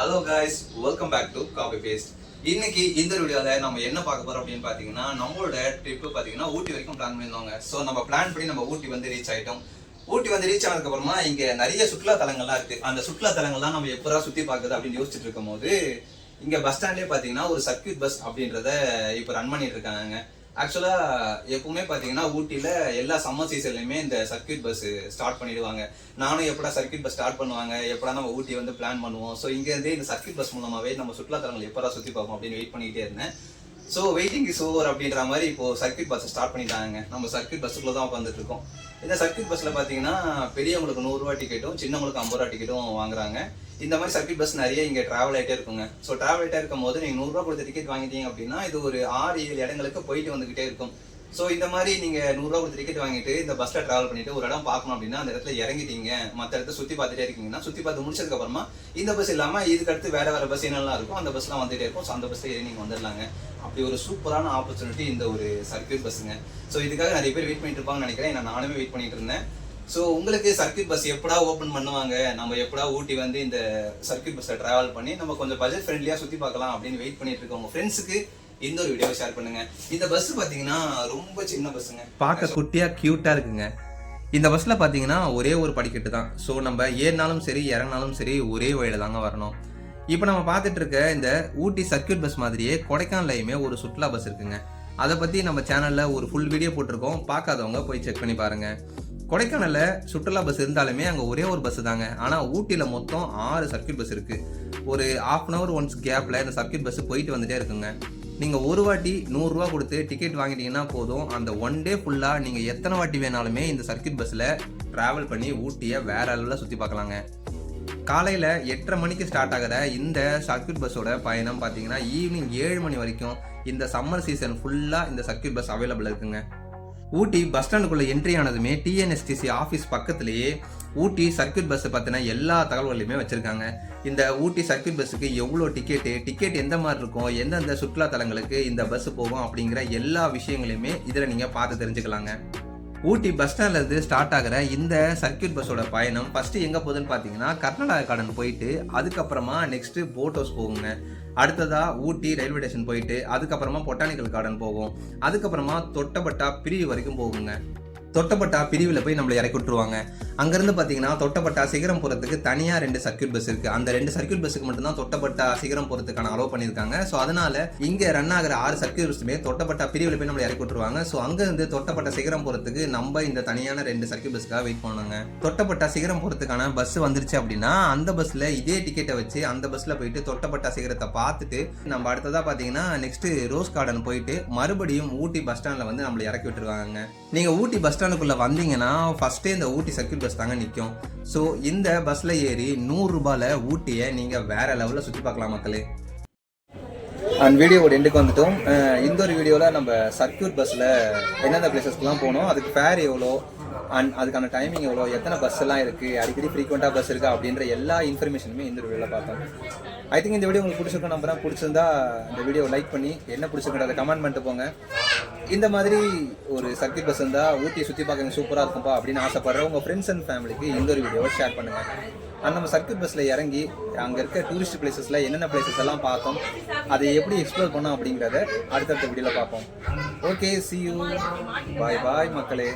Hello guys welcome back to copy paste இன்னைக்கு இந்த வீடியோல நம்ம என்ன பார்க்க போறோம் அப்படின்னு பாத்தீங்கன்னா நம்மளோட ட்ரிப் பாத்தீங்கன்னா ஊட்டி வரைக்கும் பிளான் பண்ணியிருந்தோங்க. ஸோ நம்ம பிளான் பண்ணி நம்ம ஊட்டி வந்து ரீச் ஆயிட்டோம். ஊட்டி வந்து ரீச் ஆனதுக்கு அப்புறமா இங்க நிறைய சுற்றுலா தலங்கள்லாம் இருக்கு. அந்த சுற்றுலா தலங்கள்லாம் நம்ம எப்படா சுத்தி பார்க்குது அப்படின்னு யோசிச்சுட்டு இருக்கும் போது இங்க பஸ் ஸ்டாண்ட்லயே பாத்தீங்கன்னா ஒரு சர்க்கியூட் பஸ் அப்படின்றத இப்போ ரன் பண்ணிட்டு இருக்காங்க ஆக்சுவலாக எப்பவுமே பார்த்தீங்கன்னா ஊட்டியில் எல்லா சம்மர் சீசன்லையுமே இந்த சர்க்கியூட் பஸ் ஸ்டார்ட் பண்ணிடுவாங்க. நானும் எப்படா சர்க்கியூட் பஸ் ஸ்டார்ட் பண்ணுவாங்க? எப்படா நம்ம ஊட்டி வந்து பிளான் பண்ணுவோம்? ஸோ இங்கேருந்தே இந்த சர்க்கியூட் பஸ் மூலமாகவே நம்ம சுற்றுலாத்தலங்கள் எப்படா சுற்றி பார்ப்போம் அப்படின்னு வெயிட் பண்ணிக்கிட்டே இருந்தேன். ஸோ வெயிட்டிங் இஸ் ஓவர் அப்படின்ற மாதிரி இப்போ சர்க்கியூட் பஸ் ஸ்டார்ட் பண்ணிட்டாங்க நம்ம சர்க்கியூட் பஸ்ஸுக்குள்ள தான் உட்காந்துட்டு இருக்கோம் இந்த சர்க்கியூட் பஸ்ல பாத்தீங்கன்னா பெரியவங்களுக்கு நூறுரூவா டிக்கெட்டும் சின்னவங்களுக்கு ஐம்பது ரூபா டிக்கெட்டும் வாங்குறாங்க. இந்த மாதிரி சர்க்கியூட் பஸ் நிறைய இங்கே டிராவல் ஆகிட்டே இருக்குங்க. ஸோ டிராவல் ஆகிட்டே இருக்கும் போது நீங்கள் நூறுரூவா கொடுத்த டிக்கெட் வாங்கிட்டீங்க அப்படின்னா இது ஒரு ஆறு ஏழு இடங்களுக்கு போயிட்டு வந்துகிட்டே இருக்கும். ஸோ இந்த மாதிரி நீங்க நூறுரூவா கொடுத்து டிக்கெட் வாங்கிட்டு இந்த பஸ்ல டிராவல் பண்ணிட்டு ஒரு இடம் பார்க்கணும் அப்படின்னா அந்த இடத்துல இறங்கிட்டீங்க. மற்ற இடத்த சுற்றி பார்த்துட்டே இருக்கீங்கன்னா சுற்றி பார்த்து முடிச்சதுக்கு அப்புறமா இந்த பஸ் இல்லாம இதுக்கு அடுத்து வேற வேற பஸ் என்னெல்லாம் இருக்கும் அந்த பஸ்லாம் வந்துட்டே இருக்கும். ஸோ அந்த பஸ்ல ஏறி நீங்க வந்துடலாங்க. அப்படி ஒரு சூப்பரான ஆப்பர்ச்சுனிட்டி இந்த ஒரு சர்க்கியூட் பஸ்ஸுங்க ஸோ இதுக்காக நிறைய பேர் வெயிட் பண்ணிட்டு இருப்பாங்கன்னு நினைக்கிறேன். நான் நானுமே வெயிட் பண்ணிட்டு இருந்தேன். ஸோ உங்களுக்கு சர்க்கியூட் பஸ் எப்படா ஓப்பன் பண்ணுவாங்க? நம்ம எப்படா ஊட்டி வந்து இந்த சர்க்கியூட் பஸ்ஸை டிராவல் பண்ணி நம்ம கொஞ்சம் பட்ஜெட் ஃப்ரெண்ட்லியாக சுற்றி பார்க்கலாம் அப்படின்னு வெயிட் பண்ணிட்டு இருக்கோம் உங்க ஃப்ரெண்ட்ஸுக்கு இந்த ஒரு வீடியோ ஷேர் பண்ணுங்க. இந்த பஸ் பாத்தீங்கன்னா ரொம்ப சின்ன பஸ்ஸுங்க பார்க்க குட்டியா கியூட்டா இருக்குங்க. இந்த பஸ்ல பாத்தீங்கன்னா ஒரே ஒரு படிக்கட்டு தான். ஸோ நம்ம ஏறினாலும் சரி இறங்கினாலும் சரி ஒரே வழியில தாங்க வரணும். இப்போ நம்ம பார்த்துட்டு இருக்க இந்த ஊட்டி சர்க்கியூட் பஸ் மாதிரியே கொடைக்கானல்லையுமே ஒரு சுற்றுலா பஸ் இருக்குங்க. அதை பத்தி நம்ம சேனல்ல ஒரு ஃபுல் வீடியோ போட்டிருக்கோம். பார்க்காதவங்க போய் செக் பண்ணி பாருங்க. கொடைக்கானல்ல சுற்றுலா பஸ் இருந்தாலுமே அங்க ஒரே ஒரு பஸ் தாங்க. ஆனா ஊட்டியில மொத்தம் ஆறு சர்க்கியூட் பஸ் இருக்கு. ஒரு ஹாஃப் அன் அவர் ஒன்ஸ் கேப்ல இந்த சர்க்கியூட் பஸ் போயிட்டு வந்துட்டே இருக்குங்க. நீங்கள் ஒரு வாட்டி நூறுரூவா கொடுத்து டிக்கெட் வாங்கிட்டீங்கன்னா போதும். அந்த ஒன் டே ஃபுல்லாக நீங்கள் எத்தனை வாட்டி வேணாலுமே இந்த சர்க்கியூட் பஸ்ஸில் ட்ராவல் பண்ணி ஊட்டியை வேற அளவில் சுற்றி பார்க்கலாங்க. காலையில் எட்டரை மணிக்கு ஸ்டார்ட் ஆகிற இந்த சர்க்கியூட் பஸ்ஸோட பயணம் பார்த்தீங்கன்னா ஈவினிங் ஏழு மணி வரைக்கும் இந்த சம்மர் சீசன் ஃபுல்லாக இந்த சர்க்கியூட் பஸ் அவைலபிள் இருக்குங்க. ஊட்டி பஸ் ஸ்டாண்டுக்குள்ளே என்ட்ரி ஆனதுமே டிஎன்எஸ்டிசி ஆஃபீஸ் பக்கத்துலேயே ஊட்டி சர்க்கியூட் பஸ்ஸை பற்றின எல்லா தகவல்களையுமே வச்சுருக்காங்க. இந்த ஊட்டி சர்க்கியூட் பஸ்ஸுக்கு எவ்வளோ டிக்கெட்டு டிக்கெட் எந்த மாதிரி இருக்கும் எந்தெந்த சுற்றுலா தலங்களுக்கு இந்த பஸ் போகும் அப்படிங்கிற எல்லா விஷயங்களையுமே இதில் நீங்கள் பார்த்து தெரிஞ்சுக்கலாங்க. ஊட்டி பஸ் ஸ்டாண்ட்லேருந்து ஸ்டார்ட் ஆகிற இந்த சர்க்கியூட் பஸ்ஸோட பயணம் ஃபஸ்ட்டு எங்கே போகுதுன்னு பார்த்தீங்கன்னா கர்நாடகா கார்டன் போயிட்டு அதுக்கப்புறமா நெக்ஸ்ட்டு போட் ஹவுஸ் போகுங்க. அடுத்ததாக ஊட்டி ரயில்வே ஸ்டேஷன் போயிட்டு அதுக்கப்புறமா பொட்டானிக்கல் கார்டன் போகும் அதுக்கப்புறமா தொட்டபட்டா பிரிவு வரைக்கும் போகுங்க. தொட்டப்பட்டா பிரிவில் போய் நம்மளை இறக்கி விட்டுருவாங்க. அங்கேருந்து பார்த்தீங்கன்னா தொட்டப்பட்டா சிகரம் போகிறதுக்கு தனியாக ரெண்டு சர்க்கியூட் பஸ் இருக்குது அந்த ரெண்டு சர்க்கியூட் பஸ்ஸுக்கு மட்டும்தான் தொட்டப்பட்டா சிகரம் போகிறதுக்கான அலோவ் பண்ணியிருக்காங்க. ஸோ அதனால் இங்கே ரன் ஆகிற ஆறு சர்க்கியூட் பஸ்ஸுமே தொட்டப்பட்டா பிரிவில் போய் நம்மளை இறக்கி விட்டுருவாங்க. ஸோ அங்கேருந்து தொட்டப்பட்ட சிகரம் போகிறதுக்கு நம்ம இந்த தனியான ரெண்டு சர்க்கியூட் பஸ்க்காக வெயிட் பண்ணுவாங்க தொட்டப்பட்டா சிகரம் போகிறதுக்கான பஸ் வந்துருச்சு அப்படின்னா அந்த பஸ்ஸில் இதே டிக்கெட்டை வச்சு அந்த பஸ்ஸில் போயிட்டு தொட்டப்பட்டா சிகரத்தை பார்த்துட்டு நம்ம அடுத்ததாக பார்த்தீங்கன்னா நெக்ஸ்ட்டு ரோஸ் கார்டன் போயிட்டு மறுபடியும் ஊட்டி பஸ் ஸ்டாண்டில் வந்து நம்மளை இறக்கி விட்டுருவாங்க நீங்கள் ஊட்டி பஸ் ஸ்டாண்ட் பஸ்டாண்டுக்குள்ளே வந்தீங்கன்னா ஃபஸ்ட்டே இந்த ஊட்டி சர்க்கியூட் பஸ் தாங்க நிற்கும் ஸோ இந்த பஸ்ஸில் ஏறி நூறுரூபாவில் ஊட்டியை நீங்கள் வேற லெவலில் சுற்றி பார்க்கலாம் மக்களே. அண்ட் வீடியோவோட எண்டுக்கு வந்துட்டோம். இந்த ஒரு வீடியோவில் நம்ம சர்க்கியூட் பஸ்ஸில் எந்தெந்த பிளேசஸ்க்குலாம் போனோம் அதுக்கு ஃபேர் எவ்வளோ அண்ட் அதுக்கான டைமிங் எவ்வளோ? எத்தனை பஸ் எல்லாம் இருக்குது அடிக்கடி ஃப்ரீக்வெண்ட்டாக பஸ் இருக்கா? அப்படின்ற எல்லா இன்ஃபர்மேஷனுமே இந்த வீடியோவில் பார்த்தோம். ஐ திங்க் இந்த வீடியோ உங்களுக்கு பிடிச்சிருக்கோம் நம்புறேன். பிடிச்சிருந்தா இந்த வீடியோ லைக் பண்ணி என்ன பிடிச்சிருக்கிறத கமெண்ட் பண்ணிட்டு போங்க. இந்த மாதிரி ஒரு சக்தி பஸ் இருந்தால் ஊட்டியை சுற்றி பார்க்க சூப்பராக இருக்கும்ப்பா அப்படின்னு ஆசைப்படுற உங்கள் ஃப்ரெண்ட்ஸ் அண்ட் ஃபேமிலிக்கு இந்த ஒரு வீடியோவை ஷேர் பண்ணுங்கள் அண்ட் நம்ம சர்க்கிட் பஸ்ஸில் இறங்கி அங்கே இருக்க டூரிஸ்ட் பிளேசஸில் என்னென்ன பிளேசஸ் எல்லாம் பார்த்தோம் அதை எப்படி எக்ஸ்ப்ளோர் பண்ணோம் அப்படிங்கிறத அடுத்தடுத்த வீடியோவில் பார்ப்போம். Okay see you bye bye மக்களே.